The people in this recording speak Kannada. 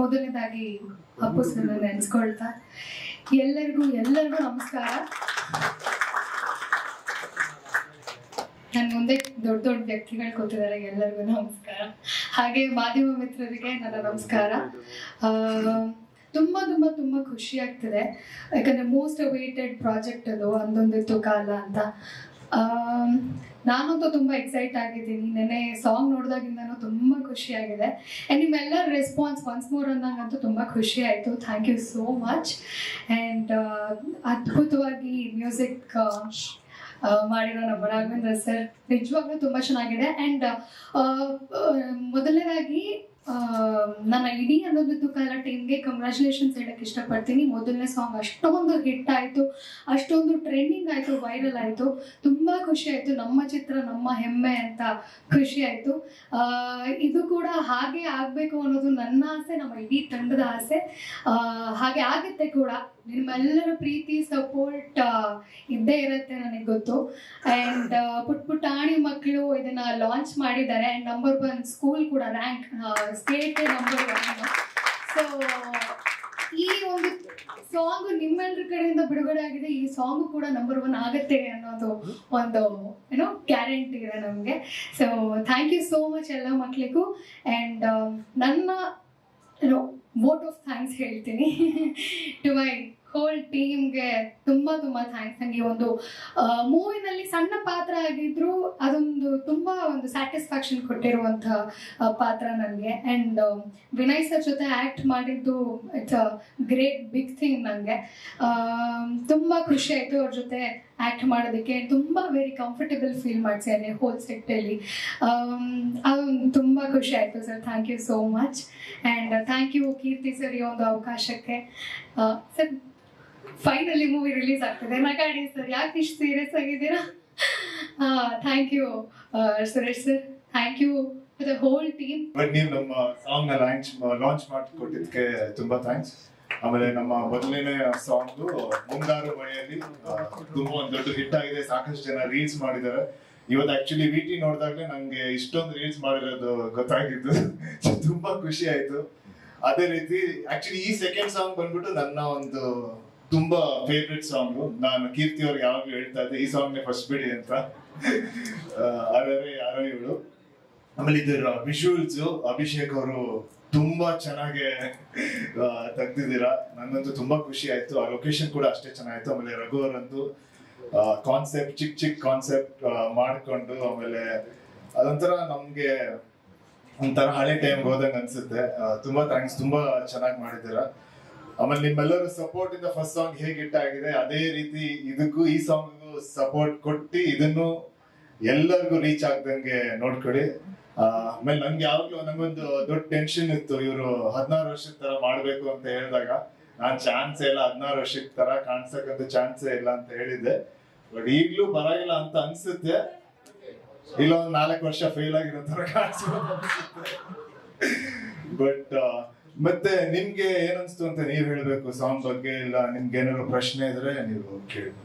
ಮೊದಲನೇದಾಗಿ ಅಪ್ಪು ಸರ್ ನೆನೆಸ್ಕೊಳ್ತಾ, ಎಲ್ಲರಿಗೂ ಎಲ್ಲರಿಗೂ ನಮಸ್ಕಾರ. ನನ್ನ ಮುಂದೆ ದೊಡ್ಡ ದೊಡ್ಡ ವ್ಯಕ್ತಿಗಳು ಕೂತಿದ್ದಾರೆ ಎಲ್ಲರಿಗೂ ನಮಸ್ಕಾರ. ಹಾಗೆ ಮಾಧ್ಯಮ ಮಿತ್ರರಿಗೆ ನನ್ನ ನಮಸ್ಕಾರ. ತುಂಬಾ ತುಂಬಾ ತುಂಬಾ ಖುಷಿ ಆಗ್ತಿದೆ. ಯಾಕಂದ್ರೆ ಮೋಸ್ಟ್ ಅವೇಟೆಡ್ ಪ್ರಾಜೆಕ್ಟ್ ಅದು, ಅಂದೊಂದಿತ್ತು ಕಾಲ ಅಂತ. ನಾನಂತೂ ತುಂಬಾ ಎಕ್ಸೈಟ್ ಆಗಿದ್ದೀನಿ. ನೆನೆ ಸಾಂಗ್ ನೋಡಿದಾಗಿಂದನೂ ಖುಷಿ ಖುಷಿಯಾಗಿದೆ. ಆ್ಯಂಡ್ ನಿಮ್ಮೆಲ್ಲರ ರೆಸ್ಪಾನ್ಸ್ ಒನ್ಸ್ ಮೋರ್ ಅಂದಂಗಂತೂ ತುಂಬಾ ಖುಷಿ ಆಯಿತು thank you so much and ಅದ್ಭುತವಾಗಿ ಮ್ಯೂಸಿಕ್ ಮಾಡಿರೋ ನಮ್ಮ ರಾಘವೇಂದ್ರ ಸರ್ ನಿಜವಾಗ್ಲೂ ತುಂಬಾ ಚೆನ್ನಾಗಿದೆ. ಆ್ಯಂಡ್ ಮೊದಲನೇದಾಗಿ ನನ್ನ ಇಡೀ ಅನ್ನೋದು ಕಾಲ ಟೀಮ್ಗೆ ಕಂಗ್ರ್ಯಾಚುಲೇಷನ್ಸ್ ಹೇಳಕ್ಕೆ ಇಷ್ಟಪಡ್ತೀನಿ. ಮೊದಲನೇ ಸಾಂಗ್ ಅಷ್ಟೊಂದು ಹಿಟ್ ಆಯಿತು. ಅಷ್ಟೊಂದು ಟ್ರೆಂಡಿಂಗ್ ಆಯಿತು ವೈರಲ್ ಆಯಿತು. ತುಂಬ ಖುಷಿ ಆಯಿತು. ನಮ್ಮ ಚಿತ್ರ, ನಮ್ಮ ಹೆಮ್ಮೆ ಅಂತ ಖುಷಿ ಆಯಿತು. ಇದು ಕೂಡ ಹಾಗೆ ಆಗಬೇಕು ಅನ್ನೋದು ನನ್ನ ಆಸೆ, ನಮ್ಮ ಇಡೀ ತಂಡದ ಆಸೆ. ಹಾಗೆ ಆಗುತ್ತೆ ಕೂಡ. ನಿಮ್ಮೆಲ್ಲರ ಪ್ರೀತಿ ಸಪೋರ್ಟ್ ಇದ್ದೇ ಇರುತ್ತೆ ನನಗೆ ಗೊತ್ತು. ಆ್ಯಂಡ್ ಪುಟ್ ಪುಟಾಣಿ ಮಕ್ಕಳು ಇದನ್ನ ಲಾಂಚ್ ಮಾಡಿದ್ದಾರೆ. ಆ್ಯಂಡ್ ನಂಬರ್ ಒನ್ ಸ್ಕೂಲ್ ಕೂಡ rank state number one so ಈ ಒಂದು ಸಾಂಗ್ ನಿಮ್ಮೆಲ್ಲರ ಕಡೆಯಿಂದ ಬಿಡುಗಡೆ ಆಗಿದೆ. ಈ ಸಾಂಗ್ ಕೂಡ ನಂಬರ್ ಒನ್ ಆಗತ್ತೆ ಅನ್ನೋದು ಒಂದು ಏನೋ ಗ್ಯಾರಂಟಿ ಇದೆ ನಮಗೆ. So thank you so much ಎಲ್ಲ ಮಕ್ಕಳಿಗೂ ಆ್ಯಂಡ್ ನನ್ನ ಏನೋ ವೋಟ್ ಆಫ್ ಥ್ಯಾಂಕ್ಸ್ ಹೇಳ್ತೀನಿ. ಟು ಮೈ ಹೋಲ್ ಟೀಮ್ಗೆ ತುಂಬ ತುಂಬ ಥ್ಯಾಂಕ್ಸ್ ನನಗೆ ಒಂದು ಮೂವಿನಲ್ಲಿ ಸಣ್ಣ ಪಾತ್ರ ಆಗಿದ್ರು ತುಂಬ ಒಂದು ಸ್ಯಾಟಿಸ್ಫ್ಯಾಕ್ಷನ್ ಕೊಟ್ಟಿರುವಂಥ ಪಾತ್ರ ನನಗೆ. ಆ್ಯಂಡ್ ವಿನಯ್ ಸರ್ ಜೊತೆ ಆ್ಯಕ್ಟ್ ಮಾಡಿದ್ದು it's a great big thing ನನಗೆ ತುಂಬ ಖುಷಿ ಆಯಿತು ಅವ್ರ ಜೊತೆ ಆ್ಯಕ್ಟ್ ಮಾಡೋದಕ್ಕೆ. ತುಂಬ ವೆರಿ ಕಂಫರ್ಟಬಲ್ ಫೀಲ್ ಮಾಡಿಸಿದ್ದಾರೆ ಹೋಲ್ ಸೆಟ್ಟಲ್ಲಿ ತುಂಬ ಖುಷಿ ಆಯಿತು sir. Thank you so much and thank you Keerthi sir ಈ ಒಂದು ಅವಕಾಶಕ್ಕೆ. ಸರ್ ಫೈನಲಿ ಮೂವಿ ರಿಲೀಸ್ ಆಗ್ತದೆ. ನಗಾಡಿ ಸರ್, ಯಾಕೆ ಇಷ್ಟು ಸೀರಿಯಸ್ ಆಗಿದ್ದೀರಾ? Thank you Suresh sir thank you the whole team but ನೀವು ನಮ್ಮ ಸಾಂಗ್ನ ಲಾಂಚ್ ಲಾಂಚ್ ಮಾಡಿಕೊಟ್ಟಿದ್ದಕ್ಕೆ ತುಂಬಾ ಥ್ಯಾಂಕ್ಸ್ ಆಮೇಲೆ ನಮ್ಮ ಮೊದಲನೇ ಸಾಂಗ್ ಮುಂಗಾರು ಮಳೆಯಲ್ಲಿ ತುಂಬಾ ಒಂದು ದೊಡ್ಡ ಹಿಟ್ ಆಗಿದೆ. ಸಾಕಷ್ಟು ಜನ ರೀಲ್ಸ್ ಮಾಡಿದ್ದಾರೆ. ಇವತ್ತು ಆಕ್ಚುಲಿ ವಿ ಟಿ ನೋಡಿದಾಗಲೇ ನಂಗೆ ಇಷ್ಟೊಂದು ರೀಲ್ಸ್ ಮಾಡಿರೋದು ಗೊತ್ತಾಗಿದ್ದು ತುಂಬಾ ಖುಷಿ ಆಯ್ತು. ಅದೇ ರೀತಿ ಆಕ್ಚುಲಿ ಈ ಸೆಕೆಂಡ್ ಸಾಂಗ್ ಬಂದ್ಬಿಟ್ಟು ನನ್ನ ಒಂದು ತುಂಬಾ ಫೇವ್ರೆಟ್ ಸಾಂಗ್ ನಾನು ಕೀರ್ತಿ ಅವ್ರಿಗೆ ಯಾವಾಗಲೂ ಹೇಳ್ತಾ ಇದ್ದೆ, ಈ ಸಾಂಗ್ನೇ ಫಸ್ಟ್ ಬಿಡಿ ಅಂತ. ಅದೇ ಯಾರೋ ಇವಳು ಆಮೇಲೆ ಇದರ ವಿಜುವಲ್ಸ್ ಅಭಿಷೇಕ್ ಅವರು ತುಂಬಾ ಚೆನ್ನಾಗಿ ತೆಗ್ದಿದ್ದೀರ. ನನ್ನಂತೂ ತುಂಬಾ ಖುಷಿ ಆಯ್ತು. ಆ ಲೊಕೇಶನ್ ಕೂಡ ಅಷ್ಟೇ ಚೆನ್ನಾಗಿತ್ತು. ಆಮೇಲೆ ರಘು ಅವರಂತೂ ಕಾನ್ಸೆಪ್ಟ್ ಚಿಕ್ಕ ಚಿಕ್ಕ ಕಾನ್ಸೆಪ್ಟ್ ಮಾಡ್ಕೊಂಡು ಆಮೇಲೆ ಅದೊಂಥರ ನಮ್ಗೆ ಒಂಥರ ಹಳೆ ಟೈಮ್ಗೆ ಹೋದಂಗೆ ಅನ್ಸುತ್ತೆ. ತುಂಬಾ ಥ್ಯಾಂಕ್ಸ್ ತುಂಬಾ ಚೆನ್ನಾಗಿ ಮಾಡಿದ್ದೀರಾ. ಆಮೇಲೆ ನಿಮ್ಮೆಲ್ಲರ ಸಪೋರ್ಟ್ ಇಂದ ಫಸ್ಟ್ ಸಾಂಗ್ ಹೇಗೆ ಹಿಟ್ ಆಗಿದೆ, ಅದೇ ರೀತಿ ಇದಕ್ಕೂ ಈ ಸಾಂಗ್ಗೂ ಸಪೋರ್ಟ್ ಕೊಟ್ಟು ಇದನ್ನು ಎಲ್ಲರಿಗೂ ರೀಚ್ ಆಗ್ದಂಗೆ ನೋಡ್ಕೊಳ್ಳಿ. ಆಮೇಲೆ ನಂಗೆ ಯಾವಾಗ್ಲೂ ನಂಗೊಂದು ದೊಡ್ಡ ಟೆನ್ಷನ್ ಇತ್ತು, ಇವರು ಹದಿನಾರು ವರ್ಷದ ತರ ಮಾಡ್ಬೇಕು ಅಂತ ಹೇಳಿದಾಗ. ನಾನ್ ಚಾನ್ಸ್ ಇಲ್ಲ, ಹದಿನಾರು ವರ್ಷದ ತರ ಕಾಣ್ಸಕ್ಕಂತ ಚಾನ್ಸೇ ಇಲ್ಲ ಅಂತ ಹೇಳಿದ್ದೆ. ಬಟ್ ಈಗ್ಲೂ ಪರವಾಗಿಲ್ಲ ಅಂತ ಅನ್ಸುತ್ತೆ. ಇಲ್ಲ ಒಂದು ನಾಲ್ಕು ವರ್ಷ ಫೇಲ್ ಆಗಿರೋ ತರ ಬಟ್ ಮತ್ತೆ ನಿಮ್ಗೆ ಏನನ್ಸ್ತು ಅಂತ ನೀವ್ ಹೇಳ್ಬೇಕು? ಸಾಂಗ್ ಬಗ್ಗೆ ಇಲ್ಲ, ನಿಮ್ಗೆ ಏನಾದ್ರು ಪ್ರಶ್ನೆ ಇದ್ರೆ ನೀವು ಕೇಳ್ಬೋದು.